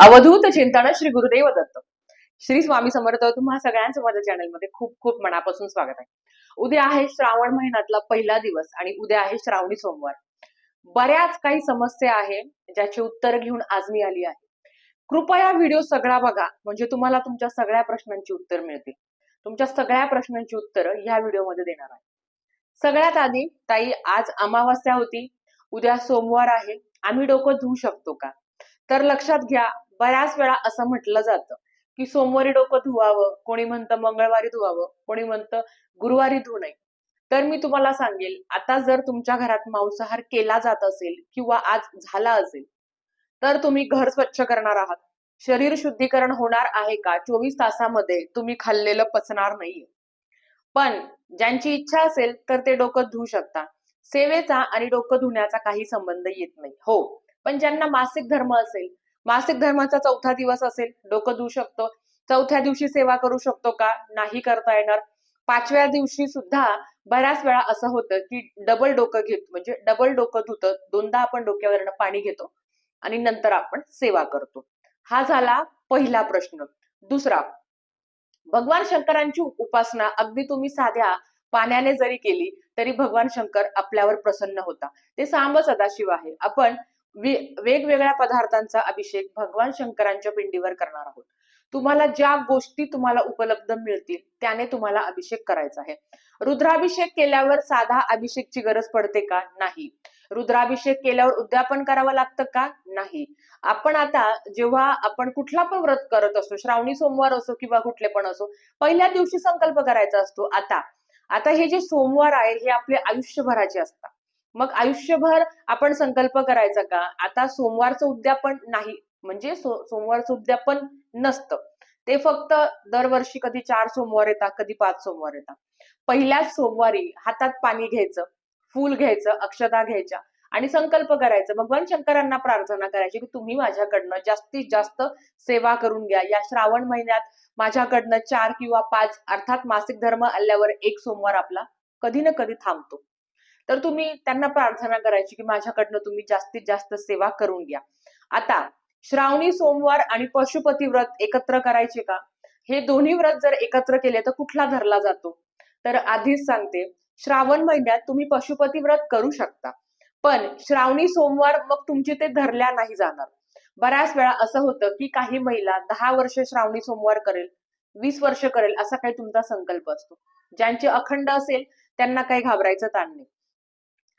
अवधूत चिंतन श्री गुरुदेव दत्त. श्री स्वामी समर्थ तुम्हा सगळ्यांचं माझ्या चॅनलमध्ये खूप खूप मनापासून स्वागत आहे. उद्या आहे श्रावण महिन्यातला पहिला दिवस आणि उद्या आहे श्रावणी सोमवार. बऱ्याच काही समस्या आहे ज्याची उत्तर घेऊन आज मी आली आहे. कृपया व्हिडिओ सगळा बघा म्हणजे तुम्हाला तुमच्या सगळ्या प्रश्नांची उत्तर मिळतील. तुमच्या सगळ्या प्रश्नांची उत्तरं ह्या व्हिडिओमध्ये देणार आहे. सगळ्यात आधी ताई आज अमावस्या होती. उद्या सोमवार आहे. आम्ही डोकं धुवू शकतो का? तर लक्षात घ्या बऱ्याच वेळा असं म्हटलं जातं की सोमवारी डोकं धुवावं कोणी म्हणतं मंगळवारी धुवावं कोणी म्हणतं गुरुवारी धुवू नये. तर मी तुम्हाला सांगेल आता जर तुमच्या घरात मांसाहार केला जात असेल किंवा आज झाला असेल तर तुम्ही घर स्वच्छ करणार आहात. शरीर शुद्धीकरण होणार आहे का? चोवीस तासामध्ये तुम्ही खाल्लेलं पचणार नाहीये. पण ज्यांची इच्छा असेल तर ते डोकं धुवू शकता. सेवेचा आणि डोकं धुण्याचा काही संबंध येत नाही. हो पण ज्यांना मासिक धर्म असेल मासिक धर्माचा चौथा दिवस असेल डोकं धुवू शकतो. चौथ्या दिवशी सेवा करू शकतो का? नाही करता येणार. पाचव्या दिवशी सुद्धा बऱ्याच वेळा असं होतं की डबल डोकं घेत म्हणजे डबल डोकं धुतं. दोनदा आपण डोक्यावरनं पाणी घेतो आणि नंतर आपण सेवा करतो. हा झाला पहिला प्रश्न. दुसरा भगवान शंकरांची उपासना अगदी तुम्ही साध्या पाण्याने जरी केली तरी भगवान शंकर आपल्यावर प्रसन्न होता. ते सांब सदाशिव आहे. आपण वेगवेगळ्या पदार्थांचा अभिषेक भगवान शंकरांच्या पिंडीवर करणार आहोत. तुम्हाला ज्या गोष्टी तुम्हाला उपलब्ध मिळतील त्याने तुम्हाला अभिषेक करायचा आहे. रुद्राभिषेक केल्यावर साधा अभिषेकची गरज पडते का? नाही. रुद्राभिषेक केल्यावर उद्यापन करावं लागतं का? नाही. आपण आता जेव्हा आपण कुठला पण व्रत करत असतो श्रावणी सोमवार असो किंवा कुठले पण असो पहिल्या दिवशी संकल्प करायचा असतो. आता आता हे जे सोमवार आहे हे आपले आयुष्यभराचे असतात. मग आयुष्यभर आपण संकल्प करायचा का? आता सोमवारचं उद्यापन नाही. म्हणजे सो- सोमवारचं उद्यापन नसतं. ते फक्त दरवर्षी कधी चार सोमवार येतात कधी पाच सोमवार येतात. पहिल्याच सोमवारी हातात पाणी घ्यायचं फूल घ्यायचं अक्षता घ्यायच्या आणि संकल्प करायचं. भगवान शंकरांना प्रार्थना करायची की तुम्ही माझ्याकडनं जास्तीत जास्त सेवा करून घ्या. या श्रावण महिन्यात माझ्याकडनं चार किंवा पाच अर्थात मासिक धर्म आल्यावर एक सोमवार आपला कधी ना कधी थांबतो. तर तुम्ही त्यांना प्रार्थना करायची की माझ्याकडनं तुम्ही जास्तीत जास्त सेवा करून घ्या. आता श्रावणी सोमवार आणि पशुपती व्रत एकत्र करायचे का? हे दोन्ही व्रत जर एकत्र केले तर कुठला धरला जातो? तर आधीच सांगते श्रावण महिन्यात तुम्ही पशुपती व्रत करू शकता. पण श्रावणी सोमवार मग तुमचे ते धरल्या नाही जाणार. बऱ्याच वेळा असं होतं की काही महिला दहा वर्ष श्रावणी सोमवार करेल वीस वर्ष करेल असा काही तुमचा संकल्प असतो. ज्यांचे अखंड असेल त्यांना काही घाबरायचं ताण नाही.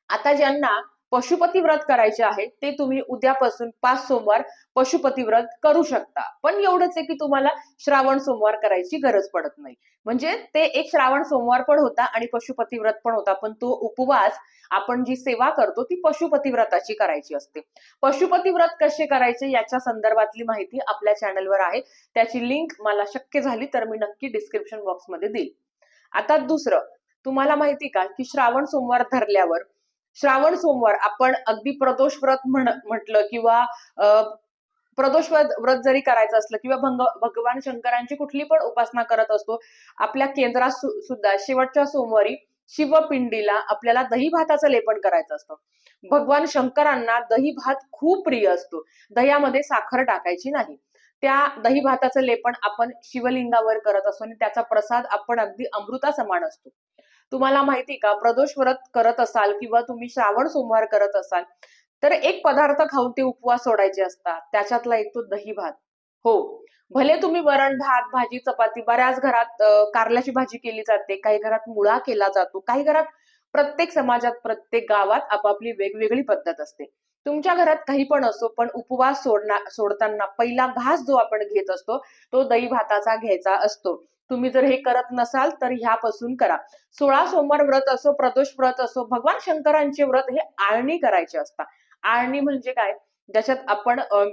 आता ज्यांना पशुपती व्रत करायचे आहे ते तुम्ही उद्यापासून पाच सोमवार पशुपती व्रत करू शकता. पण एवढंच आहे की तुम्हाला श्रावण सोमवार करायची गरज पडत नाही. म्हणजे ते एक श्रावण सोमवार पण होता आणि पशुपती व्रत पण होता पण तो उपवास आपण जी सेवा करतो ती पशुपती व्रताची करायची असते. पशुपती व्रत कसे करायचे याच्या संदर्भातली माहिती आपल्या चॅनलवर आहे. त्याची लिंक मला शक्य झाली तर मी नक्की डिस्क्रिप्शन बॉक्समध्ये देईल. आता दुसरं तुम्हाला माहिती का की श्रावण सोमवार धरल्यावर श्रावण सोमवार आपण अगदी प्रदोष व्रत म्हण म्हटलं किंवा अं, प्रदोष व्रत जरी करायचं असलं किंवा भंग भगवान शंकरांची कुठली पण उपासना करत असतो आपल्या केंद्रात सुद्धा शेवटच्या सोमवारी शिवपिंडीला आपल्याला दही भाताचं लेपन करायचं असतं. भगवान शंकरांना दही भात खूप प्रिय असतो. दह्यामध्ये साखर टाकायची नाही. त्या दही भाताचं लेपन आपण शिवलिंगावर करत असतो आणि त्याचा प्रसाद आपण अगदी अमृता समान असतो. तुम्हाला माहिती का? प्रदोष व्रत करत असाल किंवा तुम्ही श्रावण सोमवार करत असाल तर एक पदार्थ खाऊन ते उपवास सोडायचे असतात. त्याच्यातला एक तो दही भात हो. भले तुम्ही वरण भात भाजी चपाती बऱ्याच घरात कारल्याची भाजी केली जाते. काही घरात मुळा केला जातो. काही घरात प्रत्येक समाजात प्रत्येक गावात आपापली वेगवेगळी पद्धत असते. तुमच्या घरात काही पण असो पण उपवास सोडणार सोडताना पहिला घास जो आपण घेत असतो तो दही भाताचा घ्यायचा असतो. तुम्ही जर हे करत नसाल तर ह्यापासून करा. सोळा सोमवार व्रत असो प्रदोष व्रत असो भगवान शंकरांचे व्रत हे आळणी करायचे असतात. आळणी म्हणजे काय? ज्याच्यात आपण अं,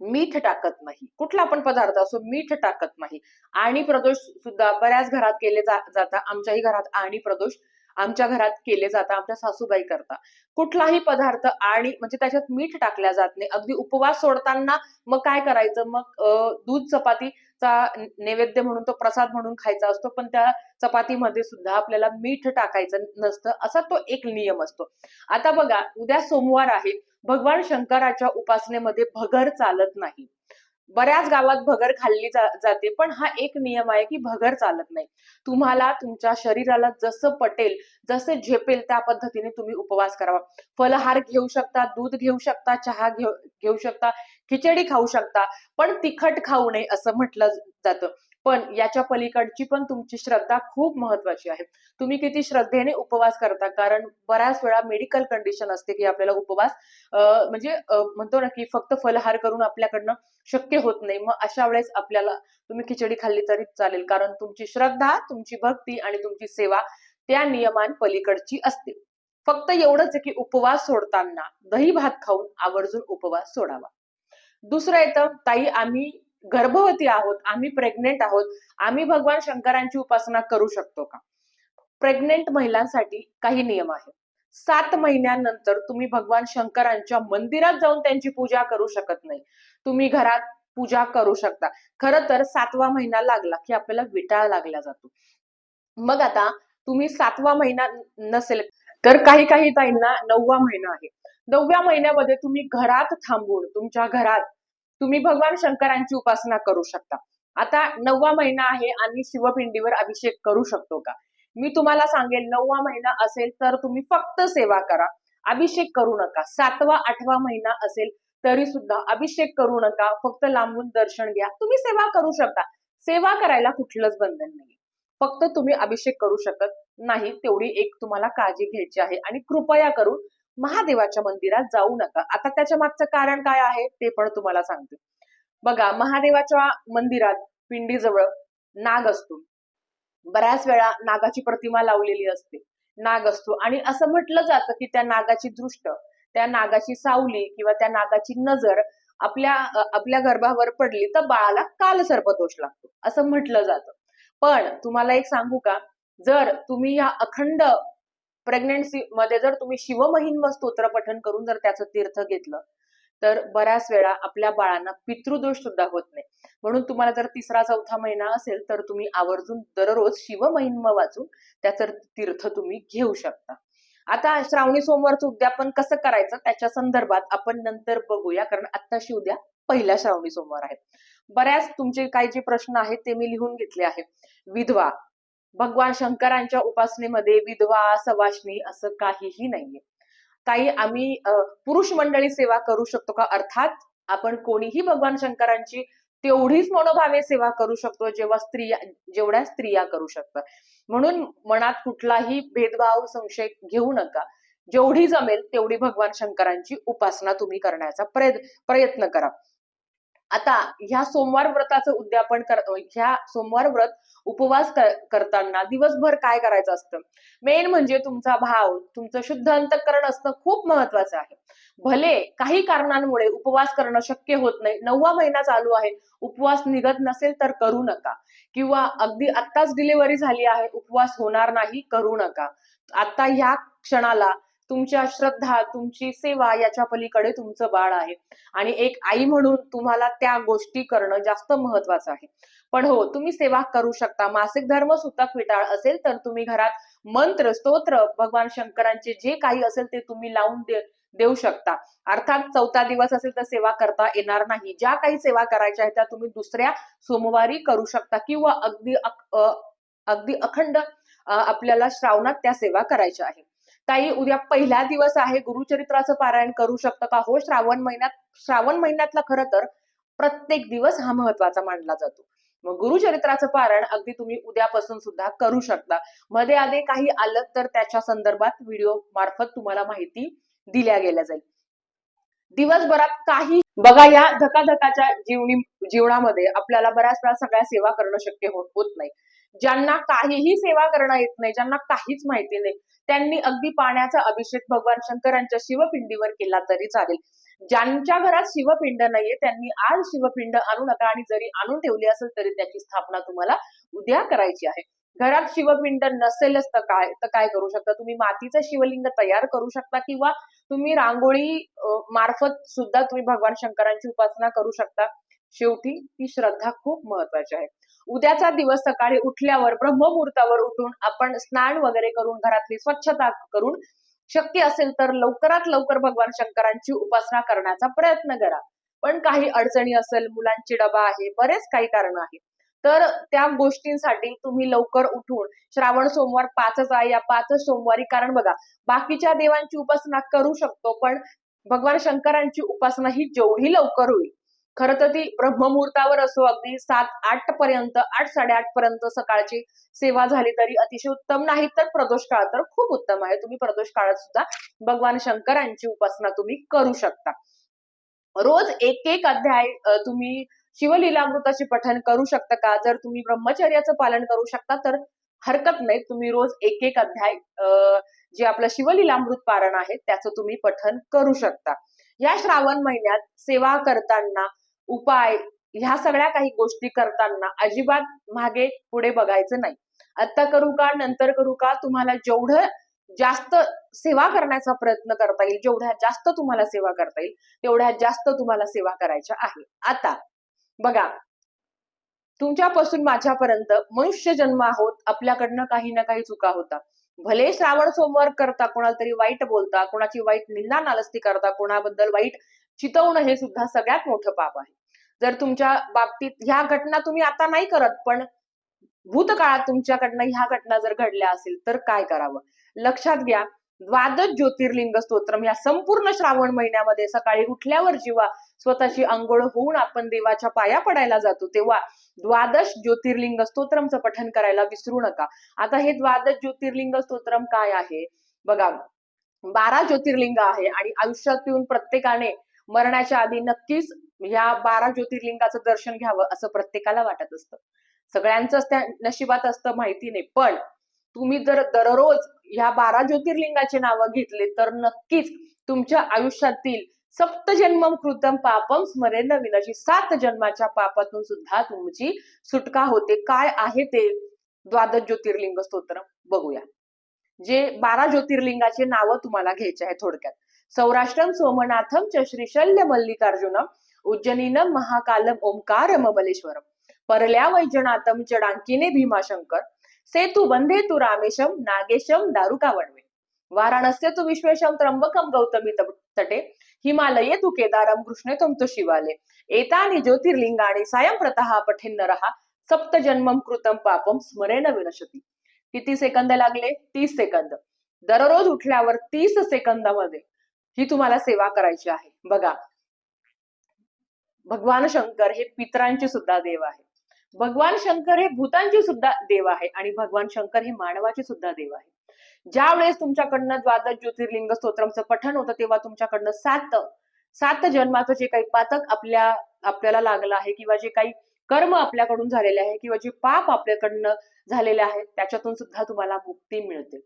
मीठ टाकत नाही. कुठला पण पदार्थ असो मीठ टाकत नाही. आणि प्रदोष सुद्धा बऱ्याच घरात केले जा- जातात. आमच्याही घरात आणि प्रदोष आमच्या घरात केले जातात आमच्या सासूबाई करता कुठलाही पदार्थ आणि म्हणजे त्याच्यात मीठ टाकल्या जात नाही. अगदी उपवास सोडताना मग काय करायचं? मग दूध चपातीचा नैवेद्य म्हणून तो प्रसाद म्हणून खायचा असतो पण त्या चपातीमध्ये सुद्धा आपल्याला मीठ टाकायचं नसतं असा तो एक नियम असतो. आता बघा उद्या सोमवार आहे. भगवान शंकराच्या उपासनेमध्ये भगर चालत नाही. बऱ्याच गावात भगर खाल्ली जा- जाते पण हा एक नियम आहे की भगर चालत नाही. तुम्हाला तुमच्या शरीराला जसं पटेल जसं झेपेल त्या पद्धतीने तुम्ही उपवास करावा. फलहार घेऊ शकता दूध घेऊ शकता चहा घेऊ घेऊ शकता खिचडी खाऊ शकता पण तिखट खाऊ नये असं म्हटलं जातं. पण याच्या पलीकडची पण तुमची श्रद्धा खूप महत्वाची आहे. तुम्ही किती श्रद्धेने उपवास करता कारण बऱ्याच वेळा मेडिकल कंडिशन असते की आपल्याला उपवास अं, म्हणजे म्हणतो ना की फक्त फलहार करून आपल्याकडनं शक्य होत नाही. मग अशा वेळेस आपल्याला तुम्ही खिचडी खाल्ली तरी चालेल कारण तुमची श्रद्धा तुमची भक्ती आणि तुमची सेवा त्या नियमान पलीकडची असते. फक्त एवढंच की उपवास सोडताना दही भात खाऊन आवर्जून उपवास सोडावा. दुसरं येतं ताई आम्ही गर्भवती आहोत आम्ही प्रेग्नेंट आहोत आम्ही भगवान शंकरांची उपासना करू शकतो का? प्रेग्नेंट महिलांसाठी काही नियम आहेत. सात महिन्यानंतर तुम्ही भगवान शंकरांच्या मंदिरात जाऊन त्यांची पूजा करू शकत नाही. तुम्ही घरात पूजा करू शकता. खर तर सातवा महिना लागला की आपल्याला विटाळ लागला जातो. मग आता तुम्ही सातवा महिना नसेल तर काही काही ताईंना नववा महिना आहे. नवव्या महिन्यामध्ये तुम्ही घरात थांबून तुमच्या घरात तुम्ही भगवान शंकरांची उपासना करू शकता. आता नववा महिना आहे आणि शिवपिंडीवर अभिषेक करू शकतो का? मी तुम्हाला सांगेल नववा महिना असेल तर तुम्ही फक्त सेवा करा. अभिषेक करू नका. सातवा आठवा महिना असेल तरी सुद्धा अभिषेक करू नका. फक्त लांबून दर्शन घ्या. तुम्ही सेवा करू शकता. सेवा करायला कुठलंच बंधन नाही फक्त तुम्ही अभिषेक करू शकत नाही तेवढी एक तुम्हाला काळजी घ्यायची आहे. आणि कृपया करून महादेवाच्या मंदिरात जाऊ नका. आता त्याच्या मागचं कारण काय आहे ते पण तुम्हाला सांगते. बघा महादेवाच्या मंदिरात पिंडीजवळ नाग असतो. बऱ्याच वेळा नागाची प्रतिमा लावलेली असते. नाग असतो. आणि असं म्हटलं जातं की त्या नागाची दृष्ट त्या नागाची सावली किंवा त्या नागाची नजर आपल्या आपल्या गर्भावर पडली तर बाळाला काल सर्पदोष लागतो. असं म्हटलं जातं. पण तुम्हाला एक सांगू का? जर तुम्ही या अखंड प्रेग्नेन्सी मध्ये जर तुम्ही शिवमहिन्म स्तोत्र पठन करून जर त्याचं तीर्थ घेतलं तर बऱ्याच वेळा आपल्या बाळांना पितृदोष सुद्धा होत नाही. म्हणून तुम्हाला जर तिसरा चौथा महिना असेल तर तुम्ही आवर्जून दररोज शिवमहिन्म वाचून त्याचं तीर्थ तुम्ही घेऊ शकता. आता श्रावणी सोमवारचं उद्यापन कसं करायचं? त्याच्या संदर्भात आपण नंतर बघूया कारण आत्ताशी उद्या पहिला श्रावणी सोमवार आहे बऱ्याच तुमचे काही जे प्रश्न आहेत ते मी लिहून घेतले आहे विधवा भगवान शंकरांच्या उपासनेमध्ये विधवा सवाशणी असं काहीही नाहीये. ताई आम्ही पुरुष मंडळी सेवा करू शकतो का? अर्थात आपण कोणीही भगवान शंकरांची तेवढीच मनोभावे सेवा करू शकतो जेव्हा स्त्रिया जेवढ्या स्त्रिया करू शकतात. म्हणून मनात कुठलाही भेदभाव संशय घेऊ नका. जेवढी जमेल तेवढी भगवान शंकरांची उपासना तुम्ही करण्याचा प्रयत्न करा. आता ह्या सोमवार व्रताचं उद्यापन कर ह्या सोमवार व्रत उपवास कर- करताना दिवसभर काय करायचं असतं? मेन म्हणजे तुमचा भाव तुमचं शुद्ध अंतकरण असणं खूप महत्वाचं आहे. भले काही कारणांमुळे उपवास करणं शक्य होत नाही नववा महिना चालू आहे उपवास निघत नसेल तर करू नका. किंवा अगदी आत्ताच डिलिव्हरी झाली आहे उपवास होणार नाही करू नका. आता ह्या क्षणाला तुमच्या श्रद्धा तुमची सेवा याच्या पलीकडे तुमचं बाळ आहे. आणि एक आई म्हणून तुम्हाला त्या गोष्टी करणं जास्त महत्वाचं आहे. पण हो तुम्ही सेवा करू शकता. मासिक धर्म सुतक विटाळ असेल तर तुम्ही घरात मंत्र स्तोत्र भगवान शंकरांचे जे काही असेल ते तुम्ही लावून दे देऊ शकता. अर्थात चौथा दिवस असेल तर सेवा करता येणार नाही. ज्या काही सेवा करायच्या आहेत त्या तुम्ही दुसऱ्या सोमवारी करू शकता किंवा अगदी अगदी अखंड आपल्याला श्रावणात त्या सेवा करायच्या आहेत. ताई उद्या पहिला दिवस आहे. गुरुचरित्राचं पारायण करू शकतं का? हो श्रावण महिन्यात श्रावण महिन्यातला खरं तर प्रत्येक दिवस हा महत्त्वाचा मानला जातो. मग गुरुचरित्राचं पारायण अगदी तुम्ही उद्यापासून सुद्धा करू शकता. मध्ये आधी काही आलं तर त्याच्या संदर्भात व्हिडिओ मार्फत तुम्हाला माहिती दिल्या गेल्या जाईल. दिवसभरात काही बघा या धकाधकाच्या जीवनी जीवनामध्ये आपल्याला बऱ्याच वेळा सगळ्या सेवा करणं शक्य होत होत नाही. ज्यांना काहीही सेवा करणं येत नाही ज्यांना काहीच माहिती नाही त्यांनी अगदी पाण्याचा अभिषेक भगवान शंकरांच्या शिवपिंडीवर केला तरी चालेल. ज्यांच्या घरात शिवपिंड नाहीये त्यांनी आज शिवपिंड आणू नका आणि जरी आणून ठेवली असेल तरी त्याची स्थापना तुम्हाला उद्या करायची आहे. घरात शिवपिंड नसेलच तर काय तर काय करू शकता? तुम्ही मातीचं शिवलिंग तयार करू शकता किंवा तुम्ही रांगोळी मार्फत सुद्धा तुम्ही भगवान शंकरांची उपासना करू शकता. शेवटी ही श्रद्धा खूप महत्वाची आहे. उद्याचा दिवस सकाळी उठल्यावर ब्रह्ममुहूर्तावर उठून आपण स्नान वगैरे करून घरातली स्वच्छता करून शक्य असेल तर लवकरात लवकर भगवान शंकरांची उपासना करण्याचा प्रयत्न करा. पण काही अडचणी असेल मुलांची डबा आहे बरेच काही कारण आहे. तर त्या गोष्टींसाठी तुम्ही लवकर उठून श्रावण सोमवार पाचच आहे या पाचच सोमवारी कारण बघा बाकीच्या देवांची उपासना करू शकतो पण भगवान शंकरांची उपासना ही जेवढी लवकर होईल खरं तर ती ब्रह्ममुहूर्तावर असो अगदी सात आठ पर्यंत आठ साडेआठ पर्यंत सकाळची सेवा झाली तरी अतिशय उत्तम नाही तर प्रदोष काळ तर खूप उत्तम आहे. तुम्ही प्रदोष काळात सुद्धा भगवान शंकरांची उपासना तुम्ही करू शकता. रोज एक एक अध्याय तुम्ही शिवलीलामृताचे पठण करू शकता का? जर तुम्ही ब्रह्मचर्याचं पालन करू शकता तर हरकत नाही. तुम्ही रोज एक एक अध्याय जे आपलं शिवलीलामृत पारण आहे त्याचं तुम्ही पठण करू शकता. या श्रावण महिन्यात सेवा करताना उपाय ह्या सगळ्या काही गोष्टी करताना अजिबात मागे पुढे बघायचं नाही. आत्ता करू का नंतर करू का तुम्हाला जेवढं जास्त सेवा करण्याचा प्रयत्न करता येईल जेवढ्या जास्त तुम्हाला सेवा करता येईल तेवढ्या जास्त तुम्हाला सेवा करायच्या आहे. आता बघा तुमच्यापासून माझ्यापर्यंत मनुष्य जन्म आहोत आपल्याकडनं काही ना काही चुका होता भले श्रावण सोमवार करता कोणाला तरी वाईट बोलता कोणाची वाईट निंदा नालस्ती करता कोणाबद्दल वाईट चितवणं हे सुद्धा सगळ्यात मोठं पाप आहे. जर तुमच्या बाबतीत ह्या घटना तुम्ही आता नाही करत पण भूतकाळात तुमच्याकडनं ह्या घटना जर घडल्या असेल तर काय करावं? लक्षात घ्या द्वादश ज्योतिर्लिंग स्तोत्रम या संपूर्ण श्रावण महिन्यामध्ये सकाळी उठल्यावर जेव्हा स्वतःची आंघोळ होऊन आपण देवाच्या पाया पडायला जातो तेव्हा द्वादश ज्योतिर्लिंग स्तोत्रमचं पठन करायला विसरू नका. आता हे द्वादश ज्योतिर्लिंग स्तोत्रम काय आहे? बघा बारा ज्योतिर्लिंग आहे आणि आयुष्यात येऊन प्रत्येकाने मरणाच्या आधी नक्कीच या बारा ज्योतिर्लिंगाचं दर्शन घ्यावं असं प्रत्येकाला वाटत असतं. सगळ्यांचंच त्या नशिबात असतं माहिती नाही पण तुम्ही जर दररोज ह्या बारा ज्योतिर्लिंगाचे नावं घेतले तर नक्कीच तुमच्या आयुष्यातील सप्तजन्मम कृतम पापममध्ये नवीन अशी सात जन्माच्या पापातून सुद्धा तुमची सुटका होते. काय आहे ते द्वादश ज्योतिर्लिंग स्तोत्र? बघूया. जे बारा ज्योतिर्लिंगाचे नावं तुम्हाला घ्यायचे आहे थोडक्यात. सौराष्ट्रम सोमनाथम च श्रीशल्य मल्लिकार्जुनम उज्जनीन महाकालम ओंकार ममलेश्वरम परल्या वैजनाथम च डांकिने भीमाशंकर. सेतु बंधे तु रामेशम नागेशम दारुका वणवे वाराणस्य तु विश्वेशम त्र्यंबकम गौतमी तटे. हिमालये तु केदारम कृष्णे त्वं तु शिवाले एतानि ज्योतिर्लिंगाणी सायं प्रतः सप्त जन्मं कृतम पापम स्मरेन विनशती किती सेकंद लागले? तीस सेकंद. दररोज उठल्यावर तीस सेकंदामध्ये ही तुम्हाला सेवा करायची आहे. बघा भगवान शंकर हे पितरांचे सुद्धा देव आहे. भगवान शंकर हे भूतांचे सुद्धा देव आहे आणि भगवान शंकर हे मानवाचे सुद्धा देव आहे. ज्या वेळेस तुमच्याकडनं द्वादश ज्योतिर्लिंग स्तोत्रमचं पठण होतं तेव्हा तुमच्याकडनं सात सात जन्माचं जे काही पातक आपल्या आपल्याला लागलं आहे किंवा जे काही कर्म आपल्याकडून झालेले आहे किंवा जे पाप आपल्याकडनं झालेले आहेत त्याच्यातून सुद्धा तुम्हाला मुक्ती मिळते.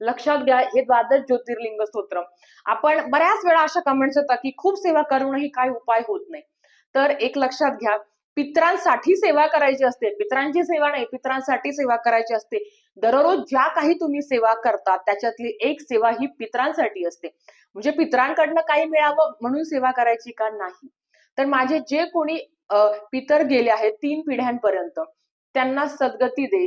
लक्षात घ्या हे द्वादश ज्योतिर्लिंग स्तोत्रम. आपण बऱ्याच वेळा अशा कमेंट्स होतात की खूप सेवा करूनही काय उपाय होत नाही. तर एक लक्षात घ्या पित्रांसाठी सेवा करायची असते. पित्रांची सेवा नाही पित्रांसाठी सेवा करायची असते. दररोज ज्या काही तुम्ही सेवा करता त्याच्यातली एक सेवा ही पित्रांसाठी असते. म्हणजे पित्रांकडनं काही मिळावं म्हणून सेवा करायची का नाही? तर माझे जे कोणी पितर गेले आहेत तीन पिढ्यांपर्यंत त्यांना सद्गती दे.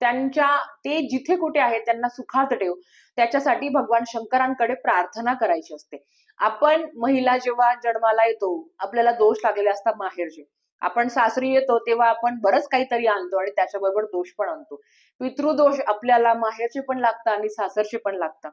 त्यांच्या ते जिथे कुठे आहेत त्यांना सुखात ठेव. त्याच्यासाठी भगवान शंकरांकडे प्रार्थना करायची असते. आपण महिला जेव्हा जन्माला येतो आपल्याला दोष लागलेले असतात माहेरचे आपण सासरी येतो तेव्हा आपण बरंच काहीतरी आणतो आणि त्याच्याबरोबर दोष पण आणतो. पितृदोष आपल्याला माहेरचे पण लागतात आणि सासरचे पण लागतात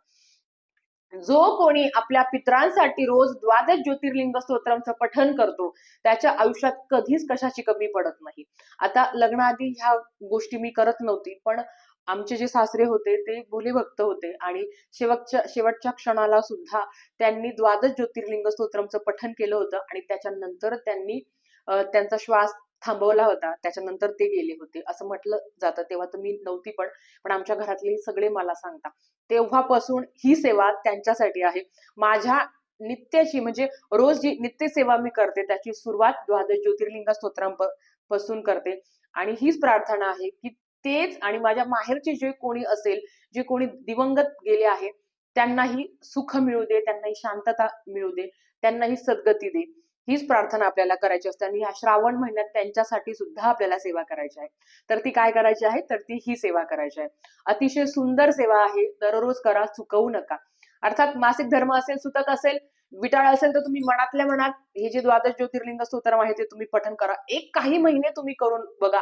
जो कोणी आपल्या पित्रांसाठी रोज द्वादश ज्योतिर्लिंग स्तोत्रांचं पठन करतो त्याच्या आयुष्यात कधीच कशाची कमी पडत नाही. आता लग्नाआधी ह्या गोष्टी मी करत नव्हती पण आमचे जे सासरे होते ते भोले भक्त होते आणि शेवटच्या शेवटच्या क्षणाला सुद्धा त्यांनी द्वादश ज्योतिर्लिंग स्तोत्रमचं पठन केलं होतं आणि त्याच्यानंतर त्यांनी त्यांचा श्वास थांबवला होता. त्याच्यानंतर ते गेले होते. असं म्हटलं जातं. तेव्हा तर मी नव्हती पण पण आमच्या घरातले सगळे मला सांगता. तेव्हापासून ही सेवा त्यांच्यासाठी आहे. माझ्या नित्याची म्हणजे रोज जी नित्य सेवा मी करते त्याची सुरुवात द्वादश ज्योतिर्लिंग स्तोत्रांपासून करते. आणि हीच प्रार्थना आहे की तेच आणि माझ्या माहेरचे जे कोणी असेल जे कोणी दिवंगत गेले आहे त्यांनाही सुख मिळू दे त्यांनाही शांतता मिळू दे त्यांनाही सद्गती दे. हीच प्रार्थना आपल्याला करायची असते आणि ह्या श्रावण महिन्यात त्यांच्यासाठी सुद्धा आपल्याला सेवा करायची आहे. तर ती काय करायची आहे? तर ती ही सेवा करायची आहे. अतिशय सुंदर सेवा आहे. दररोज करा चुकवू नका. अर्थात मासिक धर्म असेल सुतक असेल विटाळ असेल तर तुम्ही मनातल्या मनात हे जे द्वादश ज्योतिर्लिंग स्तोत्र आहे ते तुम्ही पठन करा. एक काही महिने तुम्ही करून बघा.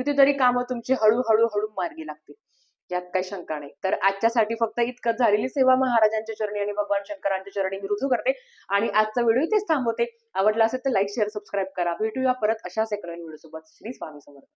कितीतरी कामं तुमची हळूहळू हळू मार्गी लागतील. यात काही शंका नाही. तर आजच्यासाठी फक्त इतकंच झालेली सेवा महाराजांच्या चरणी आणि भगवान शंकरांच्या चरणी मी रुजू करते आणि आजचा व्हिडिओ इथेच थांबवते. आवडला असेल तर लाईक शेअर सबस्क्राईब करा. भेटूया परत अशाच एक नवीन व्हिडिओ सोबत श्री स्वामी समर्थ.